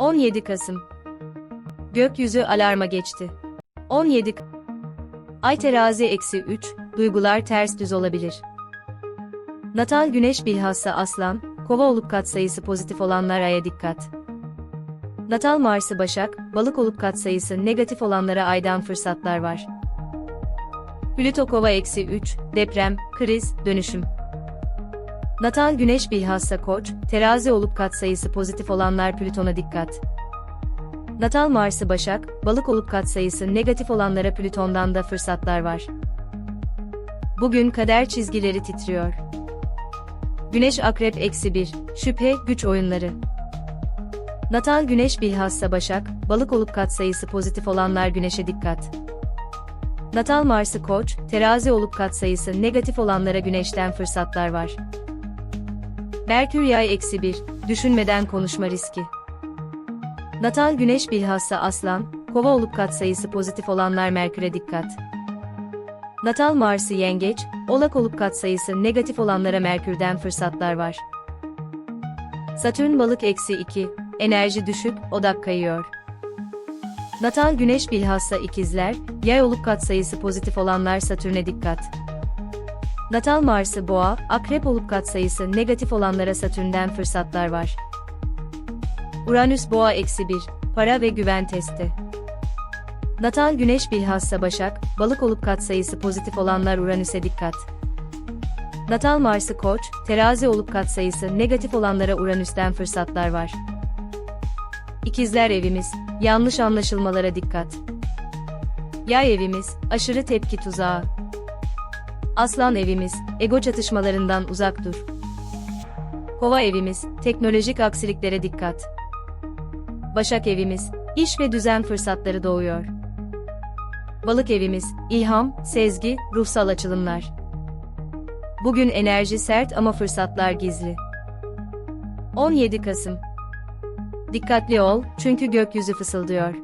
17 Kasım Gökyüzü alarma geçti. 17 K- Ay terazi eksi 3, duygular ters düz olabilir. Natal güneş bilhassa aslan, kova olup katsayısı pozitif olanlar aya dikkat. Natal Mars'ı Başak, balık olup katsayısı negatif olanlara aydan fırsatlar var. Plüto kova eksi 3, deprem, kriz, dönüşüm. Natal güneş bilhassa koç, terazi olup katsayısı pozitif olanlar Plüton'a dikkat. Natal Mars'ı Başak, balık olup katsayısı negatif olanlara Plüton'dan da fırsatlar var. Bugün kader çizgileri titriyor. Güneş Akrep eksi 1, şüphe, güç oyunları. Natal Güneş bilhassa Başak, balık olup katsayısı pozitif olanlar Güneş'e dikkat. Natal Mars'ı Koç, terazi olup katsayısı negatif olanlara Güneş'ten fırsatlar var. Merkür Yay eksi 1, düşünmeden konuşma riski. Natal Güneş bilhassa Aslan, Kova olup katsayısı pozitif olanlar Merkür'e dikkat. Natal Mars'ı Yengeç, Oğlak olup katsayısı negatif olanlara Merkür'den fırsatlar var. Satürn Balık eksi 2, enerji düşük, odak kayıyor. Natal Güneş bilhassa ikizler, yay olup katsayısı pozitif olanlar Satürn'e dikkat. Natal Mars'ı Boğa, Akrep olup katsayısı negatif olanlara Satürn'den fırsatlar var. Uranüs Boğa eksi 1, para ve güven testi. Natal Güneş bilhassa Başak, Balık olup katsayısı pozitif olanlar Uranüs'e dikkat. Natal Mars'ı Koç, Terazi olup katsayısı negatif olanlara Uranüs'ten fırsatlar var. İkizler evimiz, yanlış anlaşılmalara dikkat. Yay evimiz, aşırı tepki tuzağı. Aslan evimiz, ego çatışmalarından uzak dur. Kova evimiz, teknolojik aksiliklere dikkat. Başak evimiz, iş ve düzen fırsatları doğuyor. Balık evimiz, ilham, sezgi, ruhsal açılımlar. Bugün enerji sert ama fırsatlar gizli. 17 Kasım Dikkatli ol, çünkü gökyüzü fısıldıyor.